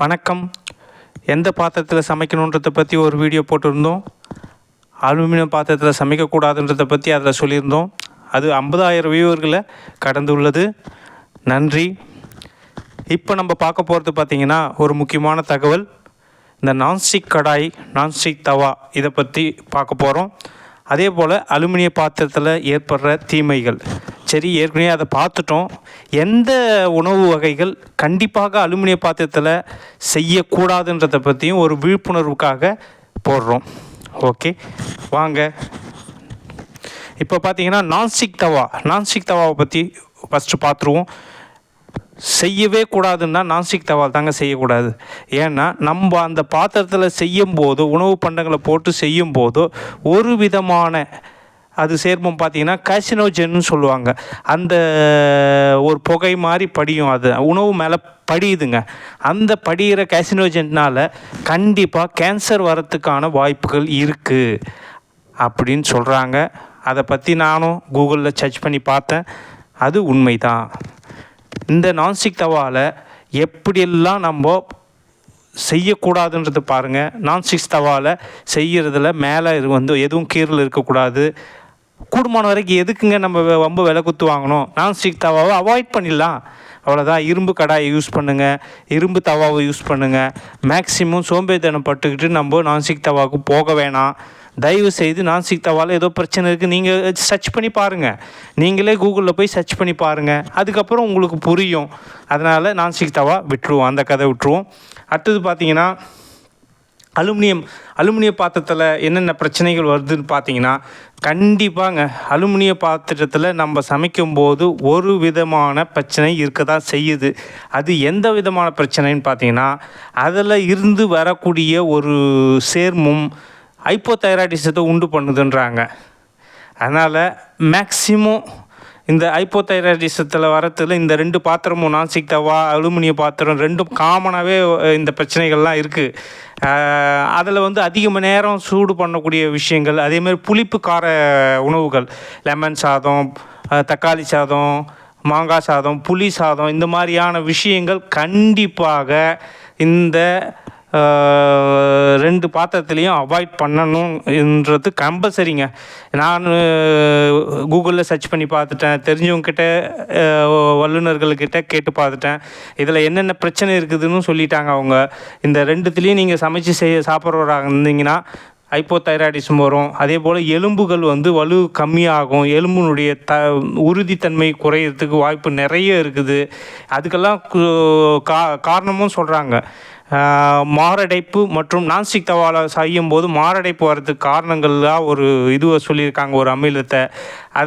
வணக்கம். எந்த பாத்திரத்தில் சமைக்கணுன்றதை பற்றி ஒரு வீடியோ போட்டிருந்தோம். அலுமினியம் பாத்திரத்தில் சமைக்கக்கூடாதுன்றதை பற்றி அதில் சொல்லியிருந்தோம். அது ஐம்பதாயிரம் வியூவர்களை கடந்துள்ளது. நன்றி. இப்போ நம்ம பார்க்க போகிறது பார்த்திங்கன்னா ஒரு முக்கியமான தகவல். இந்த நான்ஸ்டிக் கடாய் நான்ஸ்டிக் தவா இதை பற்றி பார்க்க போகிறோம் அதே போல் அலுமினிய பாத்திரத்தில் ஏற்படுற தீமைகள். சரி ஏற்கனவே அதை பார்த்துட்டோம். எந்த உணவு வகைகள் கண்டிப்பாக அலுமினிய பாத்திரத்தில் செய்யக்கூடாதுன்றதை பற்றியும் ஒரு விழிப்புணர்வுக்காக போடுறோம். ஓகே வாங்க. இப்போ பார்த்தீங்கன்னா நான்ஸ்டிக் தவா. நான்ஸ்டிக் தவாவை பற்றி ஃபஸ்ட்டு பார்த்துருவோம் செய்யவே கூடாதுன்னா நான்ஸ்டிக் தவால் தாங்க செய்யக்கூடாது. ஏன்னா நம்ம அந்த பாத்திரத்தில் செய்யும் போது உணவு பண்டங்களை போட்டு செய்யும் போது ஒரு விதமான அது சேர்மம் பார்த்தீங்கன்னா கேசினோஜென்னு சொல்லுவாங்க. அந்த ஒரு புகை மாதிரி படியும் அது. உணவு மேலே படியுதுங்க. அந்த படிகிற காசினோஜனால் கண்டிப்பாக கேன்சர் வரத்துக்கான வாய்ப்புகள் இருக்குது அப்படின்னு சொல்கிறாங்க அதை பற்றி நானும் கூகுளில் சர்ச் பண்ணி பார்த்தேன். அது உண்மைதான். இந்த நான்ஸ்டிக் தவாவில் எப்படியெல்லாம் நம்ம செய்யக்கூடாதுன்றது பாருங்கள் நான்ஸ்டிக் தவாவில் செய்கிறதுல மேலே இது வந்து எதுவும் கீரல் இருக்கக்கூடாது. கூடுமான வரைக்கும் எதுக்குங்க நம்ம ரொம்ப விலை குத்து வாங்கணும்? நான்ஸ்டிக் தவாவை அவாய்ட் பண்ணிடலாம். அவ்வளோதான் இரும்பு கடாயை யூஸ் பண்ணுங்கள் இரும்பு தவாவை யூஸ் பண்ணுங்கள் மேக்ஸிமம் சோம்பேறித்தனம் பட்டுக்கிட்டு நம்ம நான்ஸ்டிக் தவாவுக்கு போக வேணாம். தயவு செய்து நான்ஸ்டிக் தவாவில் ஏதோ பிரச்சனை இருக்குது நீங்கள் சர்ச் பண்ணி பாருங்கள் நீங்களே கூகுளில் போய் சர்ச் பண்ணி பாருங்கள் அதுக்கப்புறம் உங்களுக்கு புரியும். அதனால் நான்ஸ்டிக் தவா விட்டுருவோம். அந்த கதை விட்டுருவோம். அடுத்தது பார்த்தீங்கன்னா அலுமினியம் அலுமினிய பாத்திரத்தில் என்னென்ன பிரச்சனைகள் வருதுன்னு பார்த்தீங்கன்னா கண்டிப்பாங்க அலுமினிய பாத்திரத்தில் நம்ம சமைக்கும்போது ஒரு விதமான பிரச்சனை இருக்க தான் செய்யுது. அது எந்த விதமான பிரச்சனைன்னு பார்த்தீங்கன்னா அதில் இருந்து வரக்கூடிய ஒரு சேர்மம் ஐப்போதைராய்டிசத்தை உண்டு பண்ணுதுன்றாங்க. அதனால் மேக்ஸிமம் இந்த ஐப்போதைராய்டிசத்தில் வரத்துல இந்த ரெண்டு பாத்திரமும் நான்ஸ்டிக் தவா அலுமினிய பாத்திரம் ரெண்டும் காமனாகவே இந்த பிரச்சனைகள்லாம் இருக்குது அதில் வந்து அதிக மணி நேரம் சூடு பண்ணக்கூடிய விஷயங்கள் அதேமாதிரி புளிப்பு கார உணவுகள் லெமன் சாதம் தக்காளி சாதம் மாங்காய் சாதம் புளி சாதம் இந்த மாதிரியான விஷயங்கள் கண்டிப்பாக இந்த ரெண்டு பாத்திரத்துலேயும் அவாய்ட் பண்ணணுன்றது கம்பல்சரிங்க நான் கூகுளில் சர்ச் பண்ணி பார்த்துட்டேன். தெரிஞ்சவங்கக்கிட்ட வல்லுநர்கள்கிட்ட கேட்டு பார்த்துட்டேன். இதில் என்னென்ன பிரச்சனை இருக்குதுன்னு சொல்லிட்டாங்க அவங்க. இந்த ரெண்டுத்துலேயும் நீங்கள் சமைச்சு செய்ய சாப்பிட்றவராக இருந்தீங்கன்னா ஹைப்போதைராய்டிசம் வரும். அதே போல் எலும்புகள் வந்து வலு கம்மியாகும். எலும்பினுடைய த உறுதித்தன்மை குறையிறதுக்கு வாய்ப்பு நிறைய இருக்குது. அதுக்கெல்லாம் கா காரணமும் சொல்கிறாங்க மாரடைப்பு மற்றும் நான்ஸ்டிக் தவால செய்யும் போது மாரடைப்பு வர்றதுக்கு காரணங்கள்லாம் ஒரு இதுவை சொல்லியிருக்காங்க ஒரு அமிலத்தை. அது